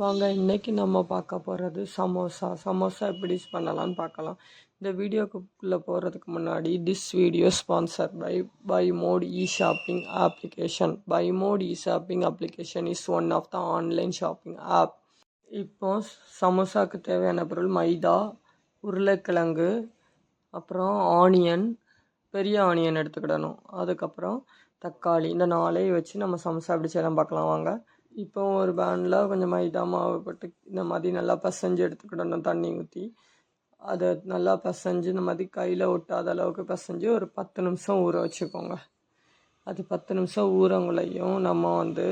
வாங்க இன்றைக்கி நம்ம பார்க்க போகிறது சமோசா. சமோசா எப்படி பண்ணலாம்னு பார்க்கலாம். இந்த வீடியோக்குள்ளே போகிறதுக்கு முன்னாடி this video sponsor by by mode e shopping application by mode e shopping application is one of the online shopping app இப்போ சமோசாவுக்கு தேவையான பொருள் மைதா உருளைக்கிழங்கு அப்புறம் ஆனியன் பெரிய ஆனியன் எடுத்துக்கிடணும். அதுக்கப்புறம் தக்காளி இந்த நாளையும் வச்சு நம்ம சமோசா எப்படி செய்யலாம் பார்க்கலாம். வாங்க. இப்போ ஒரு பேனில் கொஞ்சம் மைதா மாவு போட்டு இந்த மாதிரி நல்லா பசைஞ்சு எடுத்துக்கிடணும் தண்ணி ஊற்றி அதை நல்லா பசைஞ்சு இந்த மாதிரி கையில் ஒட்டாத அளவுக்கு பசைஞ்சு ஒரு பத்து நிமிஷம் ஊற வச்சுக்கோங்க. அது பத்து நிமிஷம் ஊறவங்களையும் நம்ம வந்து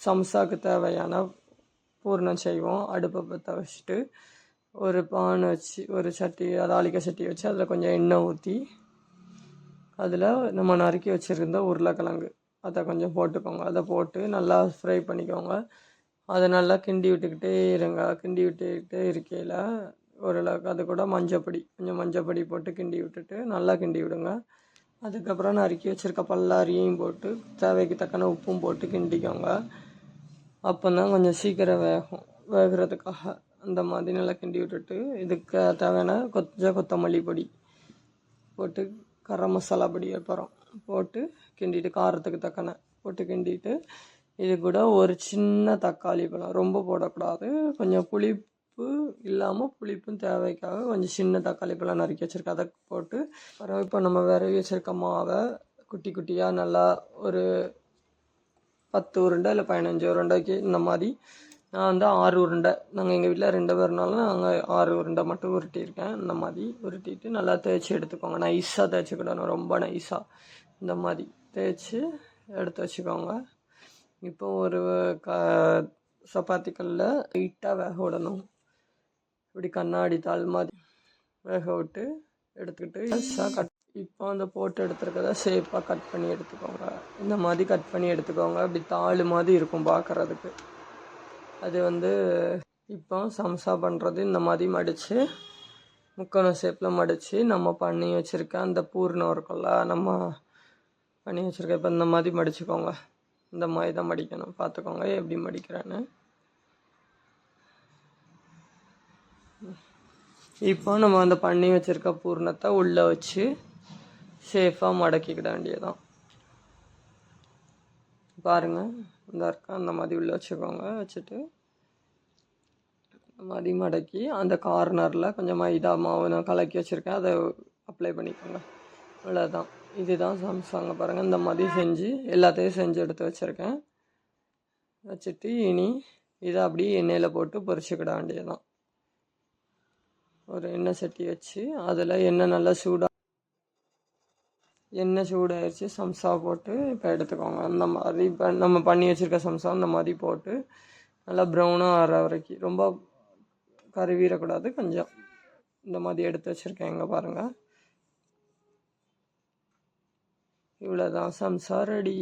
சம்சாக்கு தேவையான பூர்ணம் செய்வோம். அடுப்பை பற்ற வச்சுட்டு ஒரு பான் வச்சு ஒரு சட்டி தாளிக்க சட்டி வச்சு அதில் கொஞ்சம் எண்ணெய் ஊற்றி அதில் நம்ம நறுக்கி வச்சுருந்த உருளைக்கிழங்கு. அதை கொஞ்சம் போட்டுக்கோங்க. அதை போட்டு நல்லா ஃப்ரை பண்ணிக்கோங்க. அதை நல்லா கிண்டி விட்டுக்கிட்டே இருங்க. கிண்டி விட்டுக்கிட்டே இருக்கையில் ஓரளவுக்கு அது கூட மஞ்சப்பொடி கொஞ்சம் மஞ்சப்பொடி போட்டு கிண்டி விட்டுட்டு நல்லா கிண்டி விடுங்க. அதுக்கப்புறம் நறுக்கி வச்சுருக்க பல்லாரியும் போட்டு தேவைக்கு தக்கன உப்பும் போட்டு கிண்டிக்கோங்க. அப்போ தான் கொஞ்சம் சீக்கிரம் வேகும். வேகிறதுக்காக அந்த மாதிரி நல்லா கிண்டி விட்டுட்டு இதுக்கு தேவையான கொஞ்சம் கொத்தமல்லி பொடி போட்டு கரம் மசாலா பொடி வைப்பறோம் போட்டு கிண்டிட்டு காரத்துக்கு தக்கன போட்டு கிண்டிட்டு இது கூட ஒரு சின்ன தக்காளி பழம். ரொம்ப போடக்கூடாது. கொஞ்சம் புளிப்பு இல்லாமல் புளிப்பும் தேவைக்காக கொஞ்சம் சின்ன தக்காளி பழம் நறுக்கி வச்சுருக்கேன். அதை போட்டு அப்புறம் இப்போ நம்ம விரவி வச்சுருக்க மாவை குட்டி குட்டியாக நல்லா ஒரு பத்து உருண்டை இல்லை பதினஞ்சு உருண்டைக்கு இந்த மாதிரி நான் வந்து ஆறு உருண்டை. நாங்கள் எங்கள் வீட்டில் ரெண்டு பேர்னாலும் நாங்கள் ஆறு உருண்டை மட்டும் உருட்டியிருக்கேன். இந்த மாதிரி உருட்டிட்டு நல்லா தேய்ச்சி எடுத்துக்கோங்க. நைஸாக தேய்ச்சிக்கிடணும் ரொம்ப நைஸாக இந்த மாதிரி தேய்ச்சி எடுத்து வச்சுக்கோங்க. இப்போ ஒரு க சப்பாத்தி கல்லில் லைட்டாக வேக விடணும். இப்படி கண்ணாடி தாள் மாதிரி வேக விட்டு எடுத்துக்கிட்டு கட் இப்போ அந்த போட்டு எடுத்துருக்கத ஷேப்பாக கட் பண்ணி எடுத்துக்கோங்க. இந்த மாதிரி கட் பண்ணி எடுத்துக்கோங்க. அப்படி தாள் மாதிரி இருக்கும் பார்க்குறதுக்கு அது வந்து இப்போ சம்சா பண்ணுறது இந்த மாதிரி மடித்து முக்கோண ஷேப்பில் மடித்து நம்ம பண்ணி வச்சுருக்க அந்த பூர்ணம் இருக்கும்ல நம்ம பண்ணி வச்சுருக்க இப்போ இந்த மாதிரி மடிச்சுக்கோங்க. இந்த மாதிரி தான் மடிக்கணும். பார்த்துக்கோங்க எப்படி மடிக்கிறேன்னு. இப்போ நம்ம அந்த பண்ணி வச்சுருக்க பூர்ணத்தை உள்ளே வச்சு சேஃபாக மடக்கிக்கிட வேண்டியதான் பாருங்கள் இந்த இருக்கா அந்த மாதிரி உள்ளே வச்சுக்கோங்க வச்சுட்டு இந்த மாதிரி மடக்கி அந்த கார்னரில் கொஞ்சம் மைதா மாவு நான் கலக்கி வச்சுருக்கேன். அதை அப்ளை பண்ணிக்கோங்க. அவ்வளோதான் இதுதான் சம்சாங்க பாருங்கள் இந்த மாதிரி செஞ்சு எல்லாத்தையும் செஞ்சு எடுத்து வச்சுருக்கேன். வச்சுட்டு இனி இதை அப்படியே எண்ணெயில் போட்டு பொரிச்சுக்கிட வேண்டியதுதான். ஒரு எண்ணெய் சட்டி வச்சு அதில் எண்ணெய் நல்லா சூடாக எண்ணெய் சூடாயிடுச்சு சம்சா போட்டு இப்போ எடுத்துக்கோங்க. அந்த மாதிரி இப்போ நம்ம பண்ணி வச்சுருக்க சம்சா அந்த மாதிரி போட்டு நல்லா ப்ரௌனாக ஆற வரைக்கும் ரொம்ப கருவீரக்கூடாது கொஞ்சம் இந்த மாதிரி எடுத்து வச்சுருக்கேன் இங்கே பாருங்கள் இவ்வளோதான் சம்சா ரெடி